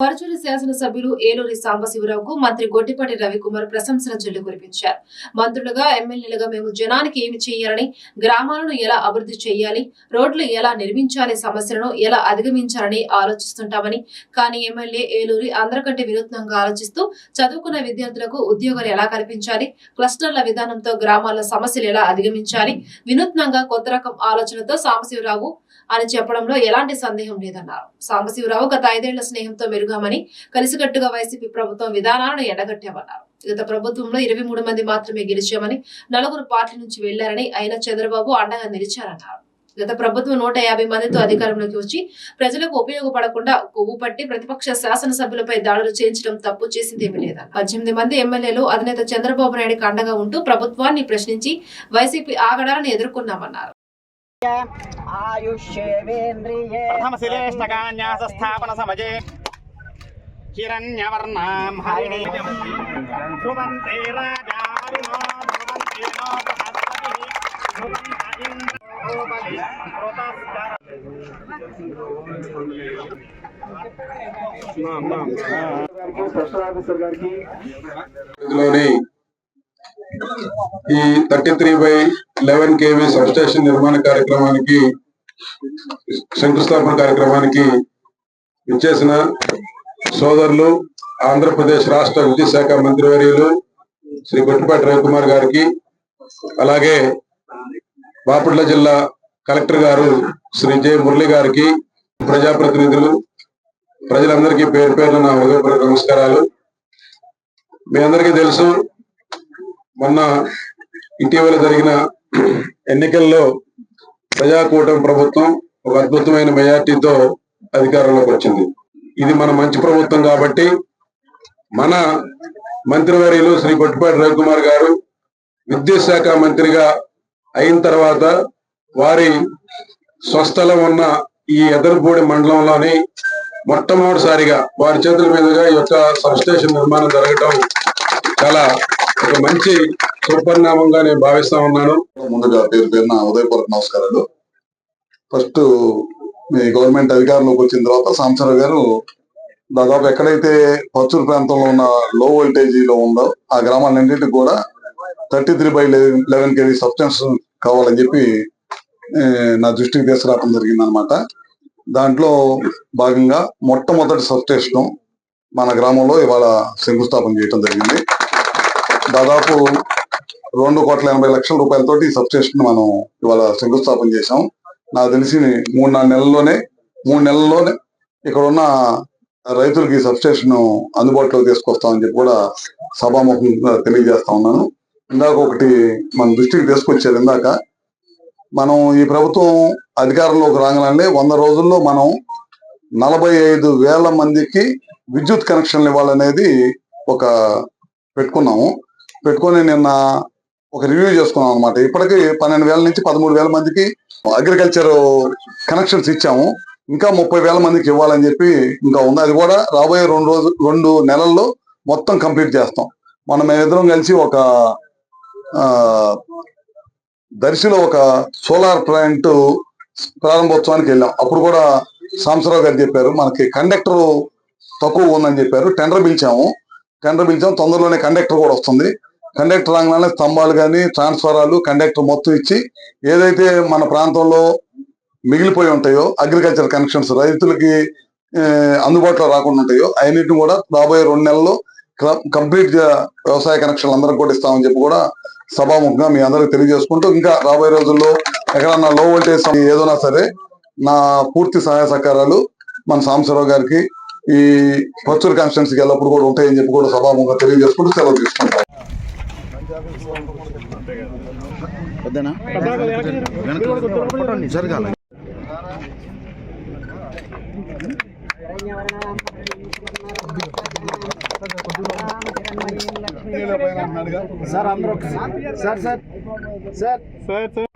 పరచూరు శాసనసభ్యులు ఏలూరి సాంబశివరావుకు మంత్రి గొట్టిపాటి రవికుమార్ ప్రశంసల జల్లు కురిపించారు. మంత్రులుగా ఎమ్మెల్యేలుగా మేము జనానికి ఏమి చేయాలని గ్రామాలను ఎలా అభివృద్ధి చేయాలి రోడ్లు ఎలా నిర్మించాలి సమస్యలను ఎలా అధిగమించాలని ఆలోచిస్తుంటామని కానీ ఎమ్మెల్యే ఏలూరి అందరికంటే వినూత్నంగా ఆలోచిస్తూ చదువుకున్న విద్యార్థులకు ఉద్యోగాలు ఎలా కల్పించాలి క్లస్టర్ల విధానంతో గ్రామాల సమస్యలు ఎలా అధిగమించాలి వినూత్నంగా కొత్త రకం ఆలోచనతో సాంబశివరావు అని చెప్పడంలో ఎలాంటి సందేహం లేదన్నారు. సాంబశివరావు గత ఐదేళ్ళ స్నేహంతో మెరుగు మెరుగామని కలిసికట్టుగా వైసీపీ ప్రభుత్వం విధానాలను ఎండగట్టామన్నారు గత ప్రభుత్వంలో ఇరవై మూడు మంది మాత్రమే గెలిచామని నలుగురు పార్టీ నుంచి వెళ్ళారని అయినా చంద్రబాబు అండగా నిలిచారన్నారు. గత ప్రభుత్వం నూట యాభై మందితో అధికారంలోకి వచ్చి ప్రజలకు ఉపయోగపడకుండా కొవ్వు పట్టి ప్రతిపక్ష శాసనసభ్యులపై దాడులు చేయించడం తప్పు చేసిందేమీ లేదన్నారు పద్దెనిమిది మంది ఎమ్మెల్యేలు అధినేత చంద్రబాబు నాయుడుకి అండగా ఉంటూ ప్రభుత్వాన్ని ప్రశ్నించి వైసీపీ ఆగడాలను ఎదుర్కొన్నామన్నారు. ఆయుష్యేంద్రియే ప్రథమశిలేష్టకాన్యాసస్థాపన సమజే హిరణ్యవర్ణాం హరిణీ ధ్రువంతే ధ్రువంత ఇంద్రో బలి కృతస్కర ఈ thirty three by eleven KV substation నిర్మాణ కార్యక్రమానికి శంకుస్థాపన కార్యక్రమానికి ఇచ్చేసిన సోదరులు ఆంధ్రప్రదేశ్ రాష్ట్ర విద్యాశాఖ మంత్రి మంత్రివర్యులు శ్రీ గుట్టిపాటి రవికుమార్ గారికి అలాగే బాపట్ల జిల్లా కలెక్టర్ గారు శ్రీ జె మురళి గారికి ప్రజాప్రతినిధులు ప్రజలందరికీ పేరు పేరున నా హృదయపూర్వక నమస్కారాలు. మీ అందరికీ తెలుసు మొన్న ఇటీవల జరిగిన ఎన్నికల్లో ప్రజాకూటమి ప్రభుత్వం ఒక అద్భుతమైన మెజార్టీతో అధికారంలోకి వచ్చింది. ఇది మన మంచి ప్రభుత్వం కాబట్టి మన మంత్రివర్యులు శ్రీ కొట్టిపాటి రవికుమార్ గారు విద్యుత్ శాఖ మంత్రిగా అయిన తర్వాత వారి స్వస్థలం ఉన్న ఈ ఎదరపూడి మండలంలోని మొట్టమొదటిసారిగా వారి చేతుల మీదుగా ఈ యొక్క సబ్స్టేషన్ నిర్మాణం జరగటం చాలా ఒక మంచి సుపరిణామంగా నేను భావిస్తా ఉన్నాను. ముందుగా పేరు పేరున ఉదయపూర్వక నమస్కారాలు. ఫస్ట్ మీ గవర్నమెంట్ అధికారంలోకి వచ్చిన తర్వాత సాంసరావు గారు దాదాపు ఎక్కడైతే పచ్చూరు ప్రాంతంలో ఉన్న లో వోల్టేజీలో ఉందో ఆ గ్రామాలన్నింటికి కూడా thirty three by eleven KV substations కావాలని చెప్పి నా దృష్టికి తీసుకురావడం జరిగింది అనమాట దాంట్లో భాగంగా మొట్టమొదటి సబ్స్టేషన్ మన గ్రామంలో ఇవాళ శంకుస్థాపన చేయడం జరిగింది. దాదాపు రెండు కోట్ల ఎనభై లక్షల రూపాయలతోటి ఈ సబ్స్టేషన్ మనం ఇవాళ శంకుస్థాపన చేశాం. నాకు తెలిసి మూడు నాలుగు నెలల్లోనే మూడు నెలల్లోనే ఇక్కడ ఉన్న రైతులకి ఈ సబ్స్టేషన్ అందుబాటులో తీసుకొస్తామని చెప్పి కూడా సభాముఖంగా తెలియజేస్తా ఉన్నాను. ఇందాక ఒకటి మన దృష్టికి తీసుకొచ్చారు. ఇందాక మనం ఈ ప్రభుత్వం అధికారంలోకి రాగానే వంద రోజుల్లో మనం నలభై ఐదు వేల మందికి విద్యుత్ కనెక్షన్లు ఇవ్వాలనేది ఒక పెట్టుకున్నాము. పెట్టుకొని నిన్న ఒక రివ్యూ చేసుకున్నాం అనమాట ఇప్పటికి పన్నెండు వేల నుంచి పదమూడు వేల మందికి అగ్రికల్చర్ కనెక్షన్స్ ఇచ్చాము. ఇంకా ముప్పై వేల మందికి ఇవ్వాలని చెప్పి ఇంకా ఉంది అది కూడా రాబోయే రెండు రోజు రెండు నెలల్లో మొత్తం కంప్లీట్ చేస్తాం. మనం మేమిద్దరం కలిసి ఒక దర్శిలో ఒక సోలార్ ప్లాంట్ ప్రారంభోత్సవానికి వెళ్ళాం. అప్పుడు కూడా సాంసరావు గారు చెప్పారు మనకి కండక్టర్ తక్కువ ఉందని చెప్పారు. టెండర్ పిలిచాము. టెండర్ పిలిచాము. తొందరలోనే కండక్టర్ కూడా వస్తుంది. కండక్టర్ రాగానే స్తంభాలు కానీ ట్రాన్స్ఫారాలు కండక్టర్ మొత్తం ఇచ్చి ఏదైతే మన ప్రాంతంలో మిగిలిపోయి ఉంటాయో అగ్రికల్చర్ కనెక్షన్స్ రైతులకి అందుబాటులో రాకుండా ఉంటాయో అవన్నిటిని కూడా రాబోయే రెండు నెలల్లో కంప్లీట్ వ్యవసాయ కనెక్షన్లు అందరికి కూడా ఇస్తామని చెప్పి కూడా సభాముఖంగా మీ అందరికి తెలియజేసుకుంటూ ఇంకా రాబోయే రోజుల్లో ఎక్కడన్నా లో వోల్టేజ్ ఏదైనా సరే నా పూర్తి సహాయ సహకారాలు మన సాంబశివరావు గారికి ఈ పచ్చూరు కాన్స్టిట్యున్సీకి ఎల్లప్పుడు కూడా ఉంటాయని చెప్పి కూడా సభాముఖంగా తెలియజేసుకుంటూ సెలవు తీసుకుంటాం జరగాలి సార్ అందరూ sir sir sir sir sir